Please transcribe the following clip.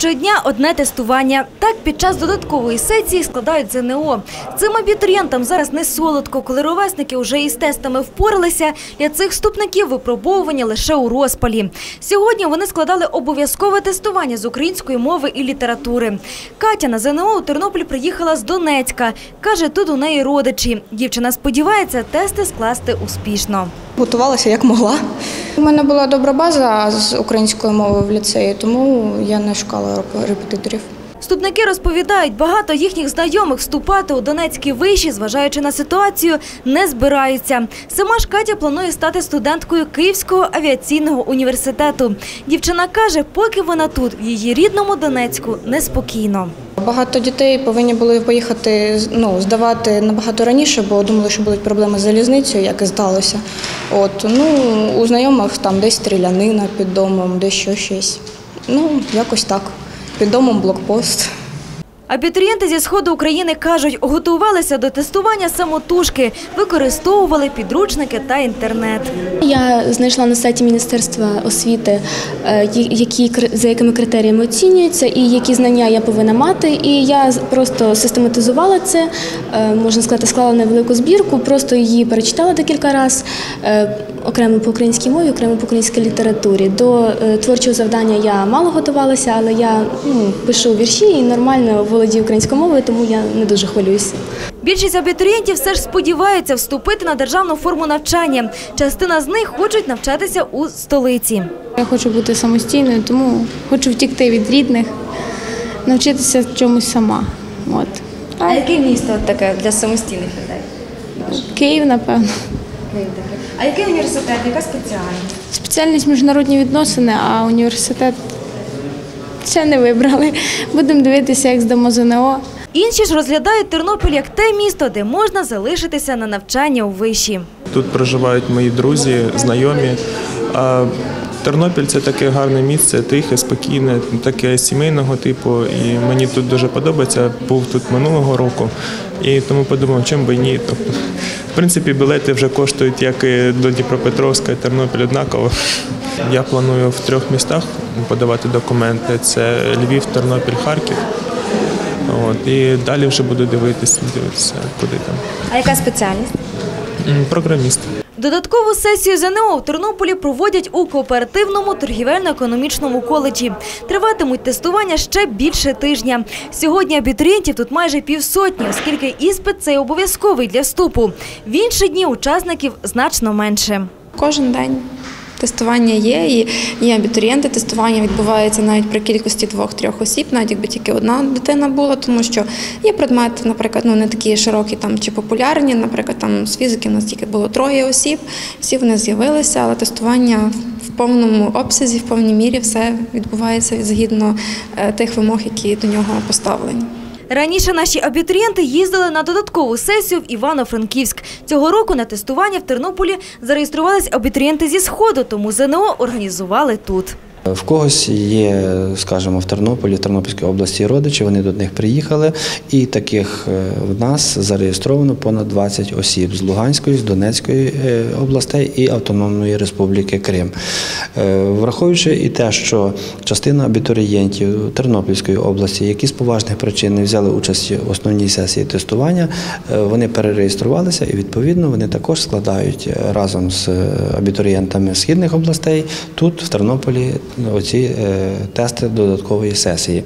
Щодня одне тестування. Так під час додаткової сесії складають ЗНО. Цим абітурієнтам зараз не солодко, коли ровесники вже із тестами впоралися. Для цих вступників випробовування лише у розпалі. Сьогодні вони складали обов'язкове тестування з української мови і літератури. Катя на ЗНО у Тернопіль приїхала з Донецька. Каже, тут у неї родичі. Дівчина сподівається тести скласти успішно. Готувалася як могла. У мене була добра база з української мови в ліцеї, тому я не шукала реп- репетиторів. Вступники розповідають, багато їхніх знайомих вступати у Донецькі виші, зважаючи на ситуацію, не збираються. Сама ж Катя планує стати студенткою Київського авіаційного університету. Дівчина каже, поки вона тут, в її рідному Донецьку, неспокійно. Багато дітей повинні були поїхати ну, здавати набагато раніше, бо думали, що будуть проблеми з залізницею, як і здалося. От, ну, у знайомих там десь стрілянина під домом, десь що щось. Ну, якось так. Під домом блокпост. Абітурієнти зі сходу України кажуть, готувалися до тестування самотужки, використовували підручники та інтернет. Я знайшла на сайті Міністерства освіти, е, які за якими критеріями оцінюються і які знання я повинна мати. І я просто систематизувала це, е, можна сказати, склала невелику збірку, просто її перечитала декілька разів, е, окремо по українській мові, окремо по українській літературі. До творчого завдання я мало готувалася, але я ну, пишу вірші і нормально володію українською мовою, тому я не дуже хвилююся. Більшість абітурієнтів все ж сподіваються вступити на державну форму навчання. Частина з них хочуть навчатися у столиці. Я хочу бути самостійною, тому хочу втікти від рідних, навчитися чомусь сама. От. А яке місто таке для самостійних людей? Київ, напевно. А який університет, яка спеціальність? Спеціальність міжнародні відносини, а університет ще не вибрали. Будемо дивитися, як здамо ЗНО. Інші ж розглядають Тернопіль як те місто, де можна залишитися на навчання у виші. Тут проживають мої друзі, знайомі. Тернопіль це таке гарне місце, тихе, спокійне, таке сімейного типу. І мені тут дуже подобається. Був тут минулого року. І тому подумав, чим би ні. Тобто, в принципі, білети вже коштують як і до Дніпропетровська, і Тернопіль однаково. Я планую в трьох містах подавати документи: це Львів, Тернопіль, Харків. От, і далі вже буду дивитися, дивитися, куди там. А яка спеціальність? Програміст. Додаткову сесію ЗНО в Тернополі проводять у кооперативному торгівельно-економічному коледжі. Триватимуть тестування ще більше тижня. Сьогодні абітурієнтів тут майже півсотні, оскільки іспит цей обов'язковий для вступу. В інші дні учасників значно менше. Кожен день тестування є, і є абітурієнти. Тестування відбувається навіть при кількості двох-трьох осіб, навіть якби тільки одна дитина була, тому що є предмети, наприклад, ну не такі широкі там чи популярні. Наприклад, там з фізики у нас тільки було троє осіб, всі вони з'явилися, але тестування в повному обсязі, в повній мірі все відбувається згідно е, тих вимог, які до нього поставлені. Раніше наші абітурієнти їздили на додаткову сесію в Івано-Франківськ. Цього року на тестування в Тернополі зареєструвались абітурієнти зі Сходу, тому ЗНО організували тут. В когось є, скажімо, в Тернополі, в Тернопільській області родичі, вони до них приїхали, і таких е, в нас зареєстровано понад 20 осіб з Луганської, з Донецької е, областей і Автономної Республіки Крим. Е, Враховуючи і те, що частина абітурієнтів Тернопільської області, які з поважних причин не взяли участь в основній сесії тестування, е, вони перереєструвалися і відповідно вони також складають е, разом з е, абітурієнтами східних областей тут, в Тернополі, оці е, тести додаткової сесії.